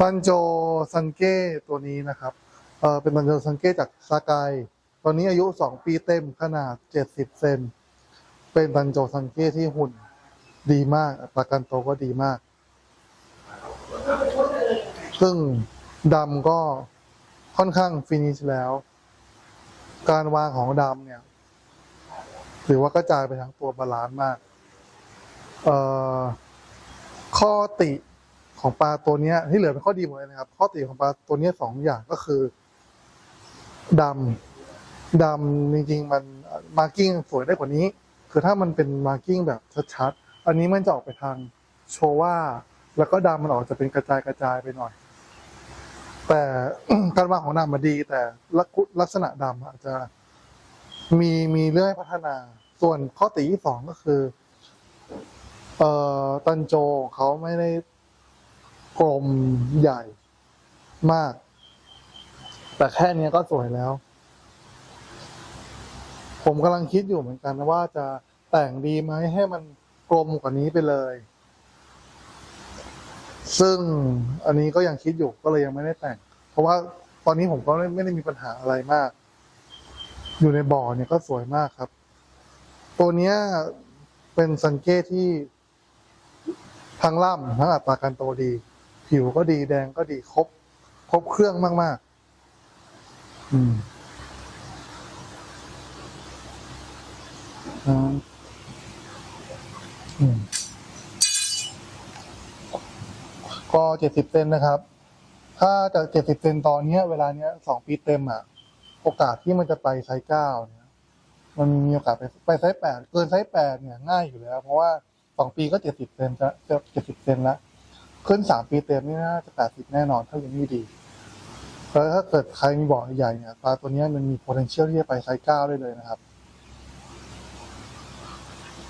ตันโจซังเก้ตัวนี้นะครับเออเป็นตันโจซังเก้จากซากายตอนนี้อายุสองปีเต็มขนาดเจ็ดสิบเซน เป็นตันโจซังเก้ที่หุ่นดีมากอัตราการโตก็ดีมาก ซึ่งดำก็ค่อนข้างฟินิชแล้ว การวางของดำเนี่ยถือว่ากระจายไปทั้งตัวบาลานซ์มาก เอ่อข้อติ ของปลาตัวนี้ที่เหลือเป็นข้อดีหมดเลยนะครับ ข้อติของปลาตัวนี้สองอย่างก็คือดำดำจริงๆมันมาร์กิ้งสวยได้กว่านี้ คือถ้ามันเป็นมาร์กิ้งแบบชัดๆอันนี้มันจะออกไปทางโชว่าแล้วก็ดำมันออกจะเป็นกระจายกระจายไปหน่อย แต่การวางของดำมาดี แต่ลักษณะดำอาจจะมีมีเรื่องพัฒนา ส่วนข้อติที่สองก็คือ เอ่อตันโจเขาไม่ได้ กลมใหญ่มาก แต่แค่นี้ก็สวยแล้ว ผมกำลังคิดอยู่เหมือนกันว่าจะแต่งดีไหมให้มันกลมกว่านี้ไปเลย ซึ่งอันนี้ก็ยังคิดอยู่ก็เลยยังไม่ได้แต่ง เพราะว่าตอนนี้ผมก็ไม่ไม่ได้มีปัญหาอะไรมาก อยู่ในบ่อเนี่ยก็สวยมากครับ ตัวเนี้ยเป็นสังเกตที่ทั้งล่ำทั้งอัตราการโตดี ผิวก็ดีแดงก็ดีครบ ครบเครื่องมาก ๆ อืมอ่าอืมก็เจ็ดสิบเซนนะครับ ถ้าจากเจ็ดสิบเซนตอนเนี้ย เวลาเนี้ยสองปีเต็มอะ โอกาสที่มันจะไปไซส์เก้าเนี่ย มันมีโอกาสไปไปไซส์แปดเกินไซส์แปดเนี่ยง่ายอยู่แล้ว เพราะว่าสองปีก็เจ็ดสิบเซนจะจะเจ็ดสิบเซนละ ขึ้นสามปีเต็มนี่น่าจะแปดสิบแน่นอนถ้ายังนี่ดีแล้วถ้าเกิดใครมีบ่อใหญ่เนี่ยปลาตัวนี้มันมี potential ที่จะไปไซส์เก้าได้เลยนะครับ